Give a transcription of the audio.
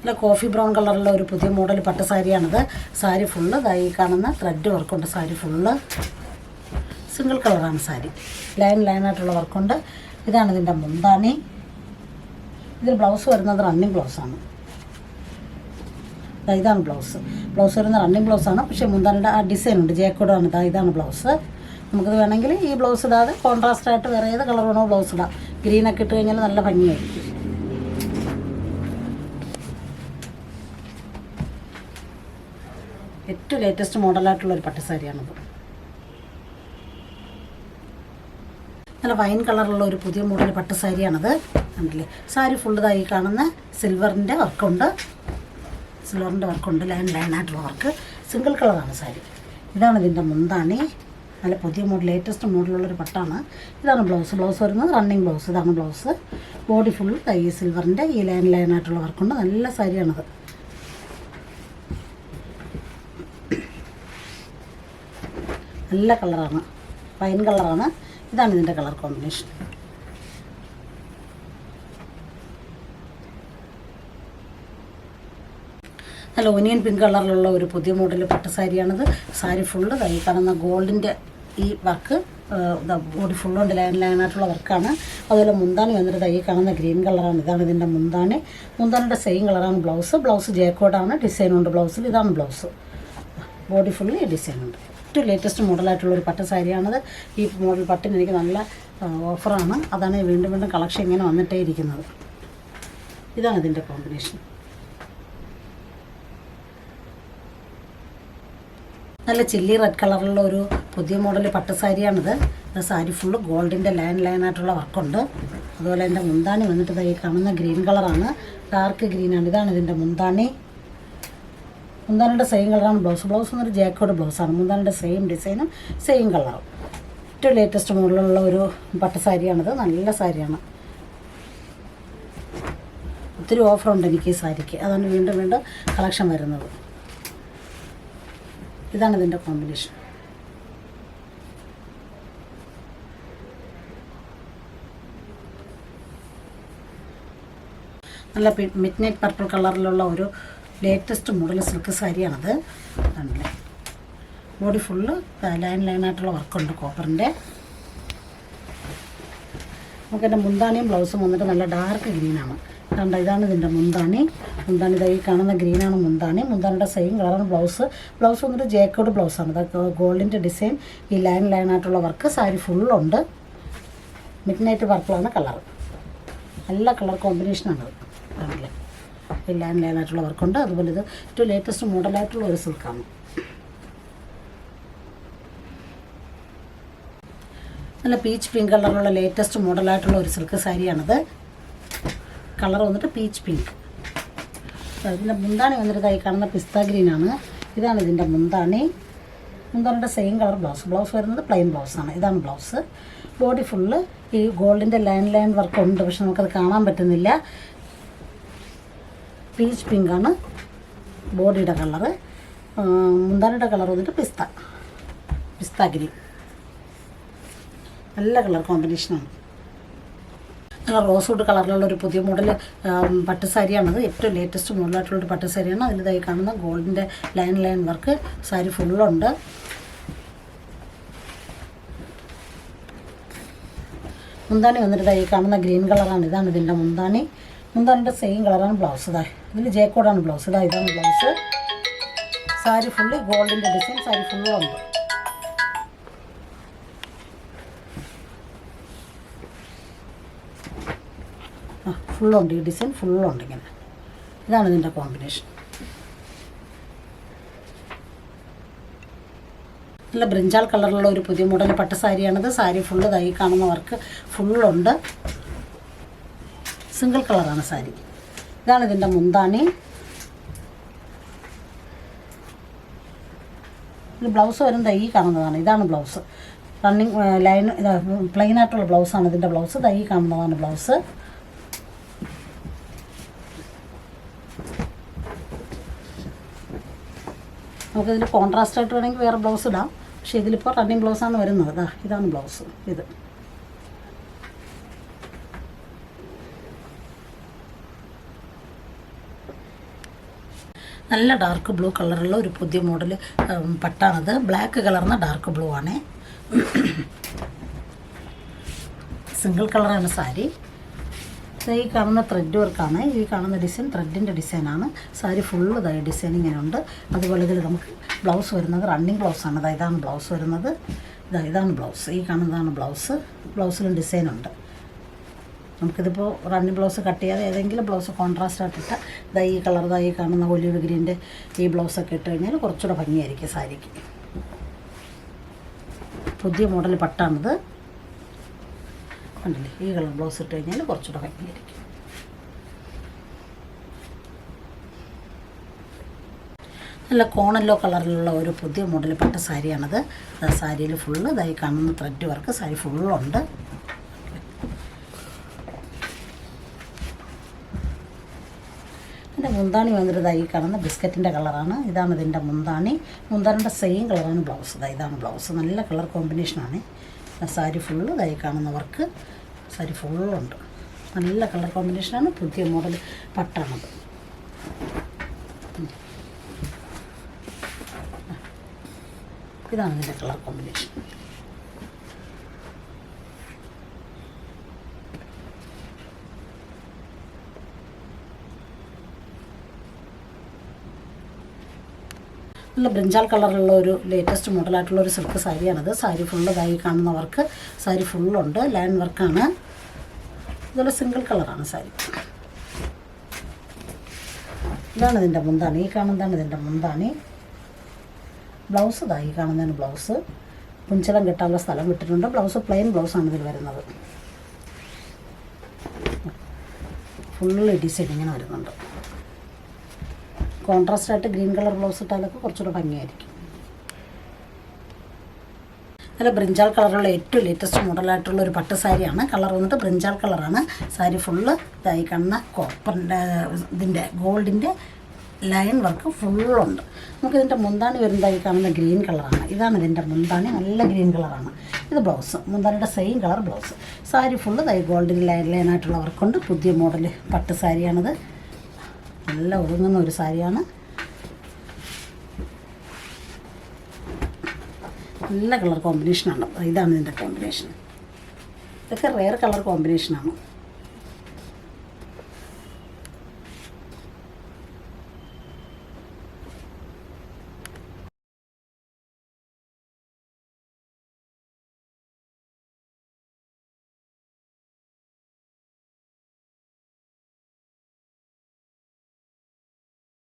നല്ല coffee brown കളറുള്ള ഒരു പുതിയ മോഡൽ പട്ട് സാരിയാണിത്. സാരി ഫുള്ള് ഈ കാണുന്ന ത്രെഡ് വർക്കുണ്ട് സാരി ഫുള്ള് സിംഗിൾ കളറാണ് സാരി. ലൈൻ ലൈനായിട്ടുള്ള വർക്കുണ്ട് ഇതാണ് ഇതിന്റെ മുന്താണി. ഇതിൽ ബ്ലൗസ് വരുന്നത് റണ്ണിങ് ബ്ലൗസാണ് ഇതാണ് ബ്ലൗസ് ബ്ലൗസ് വരുന്ന റണ്ണിങ് ബ്ലൗസാണ് പക്ഷേ മുന്താനിയുടെ ആ ഡിസൈൻ ഉണ്ട്. ജേക്കോഡാണ് ഇതാ ഇതാണ് ബ്ലൗസ് നമുക്കിത് വേണമെങ്കിൽ ഈ ബ്ലൗസ് ഇടാതെ കോൺട്രാസ്റ്റ് ആയിട്ട് വേറെ ഏത് കളർ വേണോ ബ്ലൗസ് ഇടാം. ഗ്രീനൊക്കെ ഇട്ട് കഴിഞ്ഞാൽ നല്ല ഭംഗിയായിരിക്കും. ഏറ്റവും ലേറ്റസ്റ്റ് മോഡലായിട്ടുള്ള ഒരു പട്ടുസാരിയാണത്. നല്ല വൈൻ കളറുള്ള ഒരു പുതിയ മോഡൽ പട്ടുസാരിയാണത്. കണ്ടില്ലേ? സാരി ഫുള്ളതായി കാണുന്ന സിൽവറിന്റെ വർക്കുണ്ട് സിൽവറിന്റെ വർക്കുണ്ട് ലൈൻ ലൈൻ ലൈനായിട്ടുള്ള വർക്ക് സിംഗിൾ കളറാണ് സാരി. ഇതാണ് ഇതിന്റെ മുന്താണി. നല്ല പുതിയ മോഡൽ ലേറ്റസ്റ്റ് മോഡലുള്ളൊരു പട്ടാണ്. ഇതാണ് ബ്ലൗസ് ബ്ലൗസ് വരുന്നത് റണ്ണിങ് ബ്ലൗസ് ഇതാണ് ബ്ലൗസ് ബോഡി ഫുൾ ഈ സിൽവറിന്റെ ഈ ലൈൻ ലൈൻ ലൈനായിട്ടുള്ള വർക്കുണ്ട് നല്ല സാരിയാണത്. നല്ല കളറാണ്. വൈൻ കളറാണ്. ഇതാണ് ഇതിന്റെ കളർ കോമ്പിനേഷൻ നല്ല ഒനിയൻ പിങ്ക് കളറിലുള്ള ഒരു പുതിയ മോഡൽ പട്ട് സാരിയാണിത്. സാരി ഫുള്ള് കൈ കാണുന്ന ഗോൾഡിന്റെ ഈ വർക്ക് ബോഡി ഫുള്ളുണ്ട് ലൈൻ ലൈനായിട്ടുള്ള വർക്കാണ് അതുപോലെ മുന്താണി വന്നിട്ട് തൈ കാണുന്ന ഗ്രീൻ കളറാണ്. ഇതാണ് ഇതിന്റെ മുന്താണി. മുന്താണിയുടെ സെയിം കളറാണ് ബ്ലൗസ് ബ്ലൗസ് ജേക്കോഡാണ് ഡിസൈനുണ്ട് ബ്ലൗസിൽ ഇതാണ് ബ്ലൗസ് ബോഡി ഫുള്ള് ഡിസൈനുണ്ട് ഏറ്റവും ലേറ്റസ്റ്റ് മോഡലായിട്ടുള്ള ഒരു പട്ട് സാരിയാണത്. ഈ മോഡൽ പട്ടിന് എനിക്ക് നല്ല ഓഫറാണ് അതാണ് വീണ്ടും വീണ്ടും കളക്ഷൻ ഇങ്ങനെ വന്നിട്ടേ ഇരിക്കുന്നത് ഇതാണ് ഇതിന്റെ കോമ്പിനേഷൻ നല്ല ചില്ലി റെഡ് കളറിലുള്ള ഒരു പുതിയ മോഡൽ പട്ട് സാരിയാണിത്. സാരി ഫുള്ള് ഗോൾഡിന്റെ ലൈൻ ലൈൻ ആയിട്ടുള്ള വർക്കുണ്ട്. അതുപോലെ എന്റെ മുന്താണി വന്നിട്ട് ഈ കാണുന്ന ഗ്രീൻ കളറാണ് ഡാർക്ക് ഗ്രീനാണ് ഇതാണ് ഇതിന്റെ മുന്താണി. മുന്താനിയുടെ സെയിം കളറാണ് ബ്ലൗസ് ബ്ലൗസ് എന്നൊരു ജാക്കോഡ് ബ്ലൗസാണ് മുന്താനയുടെ സെയിം ഡിസൈനും സെയിം കളറും ഏറ്റവും ലേറ്റസ്റ്റ് മോഡലുള്ള ഒരു പട്ട് സാരിയാണിത്. നല്ല സാരിയാണ്. ഒത്തിരി ഓഫറുണ്ട് എനിക്ക് ഈ സാരിക്ക്. അതാണ് വീണ്ടും വീണ്ടും കളക്ഷൻ വരുന്നത്. ഇതാണ് ഇതിന്റെ കോമ്പിനേഷൻ നല്ല മിഡ് നൈറ്റ് പർപ്പിൾ കളറിലുള്ള ഒരു ലേറ്റസ്റ്റ് മോഡൽ സിൽക്ക് സാരിയാണത് കണ്ടില്ലേ? ബോഡി ഫുള്ള് ലൈൻ ലൈനായിട്ടുള്ള വർക്കുണ്ട് കോപ്പറിന്റെ നമുക്ക് എന്റെ മുന്താണിയും ബ്ലൗസും വന്നിട്ട് നല്ല ഡാർക്ക് ഗ്രീനാണ് കണ്ട ഇതാണ് ഇതിന്റെ മുന്താണി. മുന്താണി ഇതായി കാണുന്ന ഗ്രീനാണ് മുന്താണി. മുന്താണിയുടെ സെയിം കളറാണ് ബ്ലൗസ് ബ്ലൗസ് വന്നിട്ട് ജേക്കോഡ് ബ്ലൗസാണ് ഇതൊക്കെ ഗോൾഡിന്റെ ഡിസൈൻ ഈ ലൈൻ ലൈനായിട്ടുള്ള വർക്ക് സാരി ഫുള്ളുണ്ട് മിഡ് നൈറ്റ് പർപ്പിളാണ് കളർ നല്ല കളർ കോമ്പിനേഷനാണ് കണ്ടില്ലേ? ഈ ലൈൻ ലൈനായിട്ടുള്ള വർക്കുണ്ട് അതുപോലെ ഇത് ഏറ്റവും ലേറ്റസ്റ്റ് മോഡലായിട്ടുള്ള ഒരു സിൽക്കാണ് നല്ല പീച്ച് പിങ്ക് കളറിലുള്ള ലേറ്റസ്റ്റ് മോഡലായിട്ടുള്ള ഒരു സിൽക്ക് സാരിയാണിത്. കളർ വന്നിട്ട് പീച്ച് പിങ്ക് ഇതിന്റെ മുന്താണി വന്നിട്ട് ഈ കാണുന്ന പിസ്ത ഗ്രീനാണ്. ഇതാണ് ഇതിന്റെ മുന്താണി. മുന്താണിയുടെ സെയിം കളർ ബ്ലൗസ് ബ്ലൗസ് വരുന്നത് പ്ലെയിൻ ബ്ലൗസാണ് ഇതാണ് ബ്ലൗസ് ബോഡി ഫുള്ള് ഈ ഗോൾഡിന്റെ ലൈൻ ലൈൻ വർക്ക് ഉണ്ട്. പക്ഷെ നമുക്കത് കാണാൻ പറ്റുന്നില്ല. പീച്ച് പിങ്കാണ് ബോഡിയുടെ കളറ് മുന്താനയുടെ കളർ വന്നിട്ട് പിസ്ത. പിസ്ത ഗ്രീൻ. നല്ല കളർ കോമ്പിനേഷനാണ് നല്ല റോസ് വുഡ് കളറിലുള്ള ഒരു പുതിയ മോഡൽ പട്ട് സാരിയാണത്. ഏറ്റവും ലേറ്റസ്റ്റ് മോഡലായിട്ടുള്ള ഒരു പട്ട് സാരിയാണ്. അതിൽ ഇതായി കാണുന്ന ഗോൾഡിന്റെ ലൈൻ ലൈൻ വർക്ക് സാരി ഫുള്ളുണ്ട് മുന്താണി വന്നിട്ട് ഈ കാണുന്ന ഗ്രീൻ കളറാണ് ഇതാണ് ഇതിന്റെ മുന്താണി മുന്താണിന്റെ സെയിം കളറാണ് ബ്ലൗസ് ഇതാ. ഇതിൽ ജേക്കോഡാണ് ബ്ലൗസ് ഇതാ ഇതാണ് ബ്ലൗസ് സാരി ഫുള്ള് ഗോൾഡിന്റെ ഡിസൈൻ സാരി ഫുള്ളുണ്ട് ആ ഫുള്ളുണ്ട് ഈ ഡിസൈൻ ഫുള്ളുണ്ട് ഇങ്ങനെ. ഇതാണ് ഇതിന്റെ കോമ്പിനേഷൻ നല്ല ബ്രിഞ്ചാൾ കളറിലുള്ള ഒരു പുതിയ മോഡൽ പട്ട് സാരിയാണിത്. സാരി ഫുള്ള് തൈ കാണുന്നവർക്ക് ഫുള്ളുണ്ട് സിംഗിൾ കളറാണ് സാരി. ഇതാണ് ഇതിന്റെ മുന്താണി. ഇത് ബ്ലൗസ് വരും ഈ കാണുന്നതാണ്. ഇതാണ് ബ്ലൗസ്. റണ്ണിങ് ലൈൻ പ്ലെയിൻ ആയിട്ടുള്ള ബ്ലൗസാണ് ഇതിന്റെ ബ്ലൗസ്. തൈ കാണുന്നതാണ് ബ്ലൗസ്. നമുക്കിതിൽ കോൺട്രാസ്റ്റ് ആയിട്ട് വേണമെങ്കിൽ വേറെ ബ്ലൗസ് ഇടാം. പക്ഷേ ഇതിലിപ്പോൾ റണ്ണിങ് ബ്ലൗസാണ് വരുന്നത്. ഇതാണ് ബ്ലൗസ്. ഇത്. നല്ല ഡാർക്ക് ബ്ലൂ കളറുള്ള ഒരു പുതിയ മോഡൽ പട്ടാണത്. ബ്ലാക്ക് കളർന്ന ഡാർക്ക് ബ്ലൂ ആണ്. സിംഗിൾ കളറാണ് സാരി. ഈ കാണുന്ന ത്രെഡ് വർക്കാണ് ഈ കാണുന്ന ഡിസൈൻ ത്രെഡിന്റെ ഡിസൈനാണ് സാരി ഫുള്ള് ഇതായി ഡിസൈൻ ഇങ്ങനെ ഉണ്ട് അതുപോലെ ഇതിൽ നമുക്ക് ബ്ലൗസ് വരുന്നത് റണ്ണിങ് ബ്ലൗസാണ് ഇതാ ഇതാണ് ബ്ലൗസ് വരുന്നത്. ഇതാ ഇതാണ് ബ്ലൗസ് ഈ കാണുന്നതാണ് ബ്ലൗസ് ബ്ലൗസിലും ഡിസൈൻ ഉണ്ട്. നമുക്കിതിപ്പോൾ റണ്ണിങ് ബ്ലൗസ് കട്ട് ചെയ്യാതെ ഏതെങ്കിലും ബ്ലൗസ് കോൺട്രാസ്റ്റ് ആയിട്ടിട്ട് ഇതാ ഈ കളർ ഇതാ ഈ കാണുന്ന ഒലിവ് ഗ്രീന്റെ ഈ ബ്ലൗസൊക്കെ ഇട്ട് കഴിഞ്ഞാൽ കുറച്ചുകൂടെ ഭംഗിയായിരിക്കും സാരിക്ക്. പുതിയ മോഡൽ പട്ടാണിത്. കണ്ടില്ലേ? ഈ കളർ ബ്ലൗസ് ഇട്ട് കഴിഞ്ഞാൽ കുറച്ചുകൂടെ ഭംഗിയായിരിക്കും. നല്ല കോണല്ലോ കളറിലുള്ള ഒരു പുതിയ മോഡൽ പെട്ട സാരിയാണത്. സാരിയിൽ ഫുള്ള് ഇതായി കാണുന്ന ത്രെഡ് വർക്ക് സാരി ഫുള്ളുണ്ട് ഇതിന്റെ മുന്താണി വന്നിട്ട് ഈ കാണുന്ന ബിസ്ക്കറ്റിന്റെ കളറാണ്. ഇതാണ് ഇതിന്റെ മുന്താണി. മുന്താണിന്റെ സെയിം കളറാണ് ബ്ലൗസ് ഇതാ ഇതാണ് ബ്ലൗസ് നല്ല കളർ കോമ്പിനേഷനാണ് സാരി ഫുള്ള് ഇതായി കാണുന്ന വർക്ക് സാരി ഫുള്ളുണ്ട് നല്ല കളർ കോമ്പിനേഷനാണ് പുതിയ മോഡൽ പട്ടാണത് ഇതാണ് ഇതിന്റെ കളർ കോമ്പിനേഷൻ നല്ല ബ്രിഞ്ചാൽ കളറുള്ള ഒരു ലേറ്റസ്റ്റ് മോഡലായിട്ടുള്ള ഒരു സിൽക്ക് സാരിയാണത്. സാരി ഫുള്ള് ഇതായി കാണുന്നവർക്ക് സാരി ഫുള്ളുണ്ട് ലൈൻ വർക്കാണ് ഇതുപോലെ സിംഗിൾ കളറാണ് സാരി. ഇതാണ് ഇതിന്റെ മുന്താണി. ഈ കാണുന്നതാണ് ഇതിന്റെ മുന്താണി. ബ്ലൗസ് ഇതാ ഈ കാണുന്നതാണ് ബ്ലൗസ്. പുഞ്ചലം കെട്ടാനുള്ള സ്ഥലം വിട്ടിട്ടുണ്ട്. ബ്ലൗസ് പ്ലെയിൻ ബ്ലൗസാണ് ഇതിൽ വരുന്നത്. ഫുള്ള് ഡിസൈൻ ഇങ്ങനെ വരുന്നുണ്ട്. കോൺട്രാസ്റ്റ് ആയിട്ട് ഗ്രീൻ കളർ ബ്ലൗസ് ഇട്ടാലൊക്കെ കുറച്ചുകൂടെ ഭംഗിയായിരിക്കും. നല്ല ബ്രിഞ്ചാൽ കളറുള്ള ഏറ്റവും ലേറ്റസ്റ്റ് മോഡലായിട്ടുള്ള ഒരു പട്ട് സാരിയാണ്. കളർ വന്നിട്ട് ബ്രിഞ്ചാൽ കളറാണ് സാരി ഫുള്ള് ഇതായി കാണുന്ന കോപ്പറിന്റെ ഇതിന്റെ ഗോൾഡിന്റെ ലൈൻ വർക്ക് ഫുള്ളുണ്ട് നമുക്കിതിന്റെ മുന്താണി വരുന്നതായി കാണുന്ന ഗ്രീൻ കളറാണ് ഇതാണ് ഇതിന്റെ മുന്താണി. നല്ല ഗ്രീൻ കളറാണ് ഇത് blouse മുന്താണിയുടെ same colour blouse sari full ഇതായി ഗോൾഡിൻ ലൈൻ ലൈനായിട്ടുള്ള വർക്കുണ്ട് പുതിയ മോഡൽ പട്ട് സാരിയാണിത്. നല്ല ഒതുങ്ങുന്ന ഒരു സാരിയാണ്. നല്ല കളർ കോമ്പിനേഷനാണ്. ഇതാണ് ഇതിന്റെ കോമ്പിനേഷൻ. ഇതൊക്കെ റെയർ കളർ കോമ്പിനേഷനാണ്.